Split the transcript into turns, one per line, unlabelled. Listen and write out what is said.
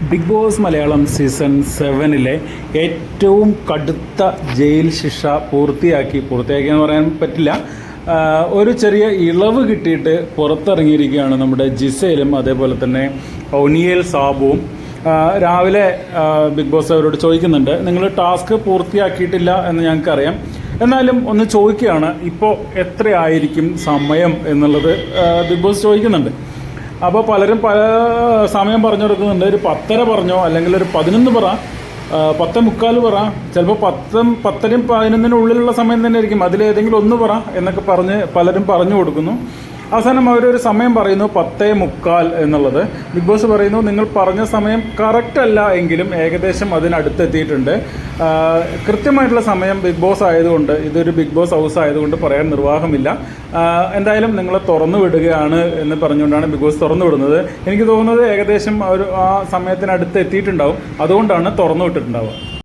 Big Boss Malayalam season സെവനിലെ ഏറ്റവും കടുത്ത ജയിൽ ശിക്ഷ പൂർത്തിയാക്കി. പൂർത്തിയാക്കി എന്ന് പറയാൻ പറ്റില്ല. ഒരു ചെറിയ ഇളവ് കിട്ടിയിട്ട് പുറത്തിറങ്ങിയിരിക്കുകയാണ് നമ്മുടെ ജിസയിലും അതേപോലെ തന്നെ ഒനിയൽ സാബുവും. രാവിലെ ബിഗ് ബോസ് അവരോട് ചോദിക്കുന്നുണ്ട് നിങ്ങൾ ടാസ്ക് പൂർത്തിയാക്കിയിട്ടില്ല എന്ന് ഞങ്ങൾക്കറിയാം. എന്നാലും ഒന്ന് ചോദിക്കുകയാണ് ഇപ്പോൾ എത്രയായിരിക്കും സമയം? എന്നുള്ളത് ബിഗ് ബോസ് ചോദിക്കുന്നുണ്ട്. അപ്പോൾ പലരും പല സമയം പറഞ്ഞു കൊടുക്കുന്നുണ്ട്. ഒരു പത്തര പറഞ്ഞോ അല്ലെങ്കിൽ ഒരു പതിനൊന്ന് പറ പത്ത് മുക്കാൽ പറ. ചിലപ്പോൾ പത്തും പത്തരയും പതിനൊന്നിനുള്ളിലുള്ള സമയം തന്നെ ആയിരിക്കും. അതിലേതെങ്കിലും ഒന്ന് പറ എന്നൊക്കെ പറഞ്ഞ് പലരും പറഞ്ഞു കൊടുക്കുന്നു. അവസാനം അവരൊരു സമയം പറയുന്നു പത്തേ മുക്കാൽ എന്നുള്ളത്. ബിഗ് ബോസ് പറയുന്നു നിങ്ങൾ പറഞ്ഞ സമയം കറക്റ്റ് അല്ല എങ്കിലും ഏകദേശം അതിനടുത്തെത്തിയിട്ടുണ്ട്. കൃത്യമായിട്ടുള്ള സമയം ബിഗ് ബോസ് ആയതുകൊണ്ട് ഇതൊരു ബിഗ് ബോസ് ഹൗസ് ആയതുകൊണ്ട് പറയാൻ നിർവാഹമില്ല. എന്തായാലും നിങ്ങളെ തുറന്നു വിടുകയാണ് എന്ന് പറഞ്ഞുകൊണ്ടാണ് ബിഗ് ബോസ് തുറന്നു വിടുന്നത്. എനിക്ക് തോന്നുന്നത് ഏകദേശം ഒരു ആ സമയത്തിനടുത്ത് എത്തിയിട്ടുണ്ടാവും അതുകൊണ്ടാണ് തുറന്നു വിട്ടിട്ടുണ്ടാവുക.